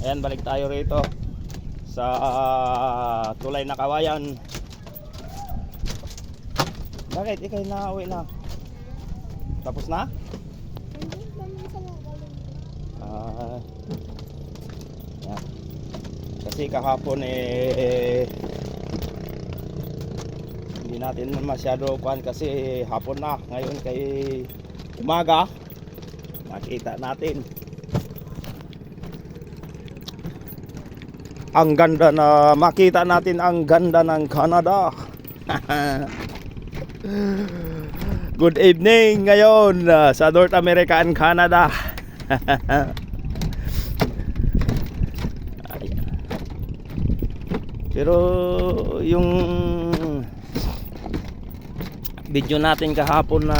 Ayan, balik tayo rito sa ah, tulay na kawayan. Bakit? Ikay na uwi na. Tapos na? Galing. Ah. yan. Kasi kahapon eh hindi natin masyado kuhan kasi hapon na. Ngayon kay umaga makita natin. Ang ganda na makita natin ang ganda ng Canada. Good evening ngayon ah, sa North America and Canada. Pero yung video natin kahapon na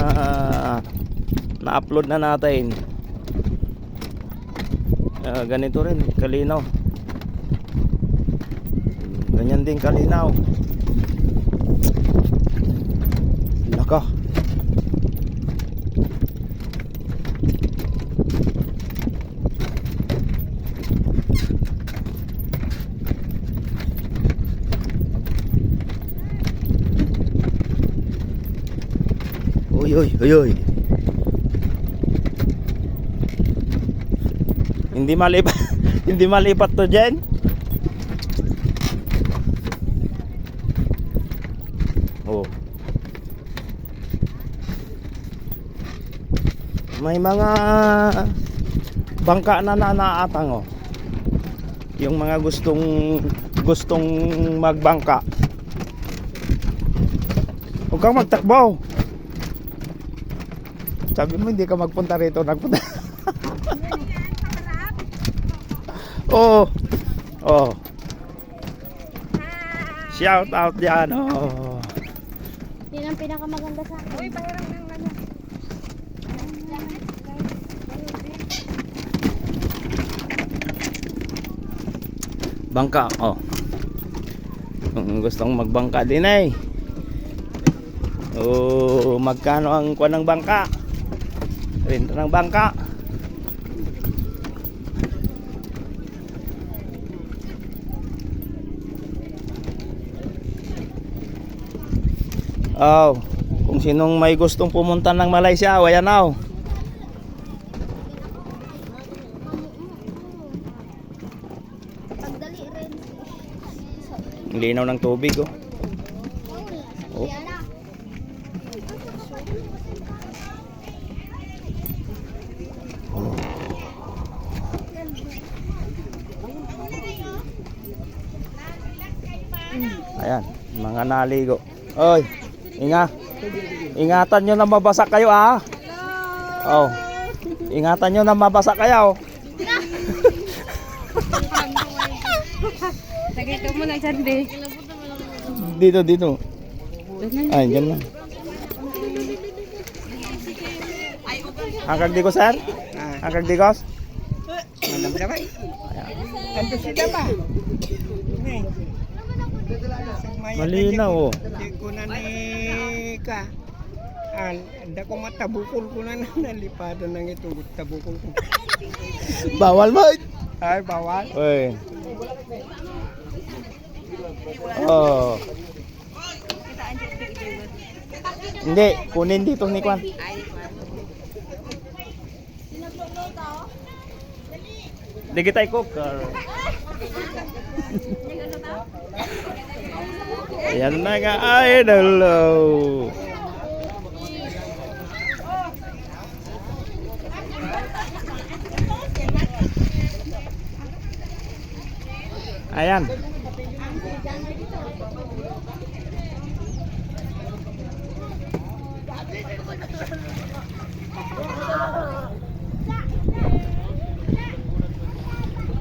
na-upload na natin ah, ganito rin kalinaw ganyan din kalinaw laka Uy, uy, uy, uy. Hindi malipat, hindi malipat to dyan. Oh. May mga bangka na nanaatang oh. Yung mga gustong gustong magbangka. Huwag kang magtakbo. Sabi mo hindi ka magpunta rito, nagpunta. Oh. Oh. Shout out diyan. Oh. Yan ang pinakamaganda sa akin. Uy, pahiram ng ano. Bangka, oh. Kung gustong magbangka din ay. Oh, magkano ang kuha ng bangka? Renta ng bangka. Oh, kung sinong may gustong pumunta ng Malaysia, ayan oh. Rin. Ang linaw ng tubig, oh. Oh. Ayan, mga naligo. Oy, inga. Ingatan nyo na mabasa kayo ah. Oh. Ingatan nyo na mabasa kayo. Lagay mo na dyan, be. Dito, dito. Ay, dyan na. Angkag di ko, sir? Angkag di ko? Alam na ba? Ando sila ba? Malinaw, oh. Ko na ni ka. An, anda ko matabukol ko na nalipado ng ito tabukol ko. Bawal mo. Ay, bawal. Oy. Oh. Hindi, kunin dito ni Kwan. Hindi kita cook. Ayan na nga idol. oh. Ayan.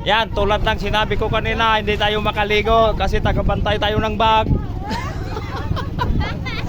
Yan, tulad ng sinabi ko kanina, hindi tayo makaligo kasi tagabantay tayo ng bag.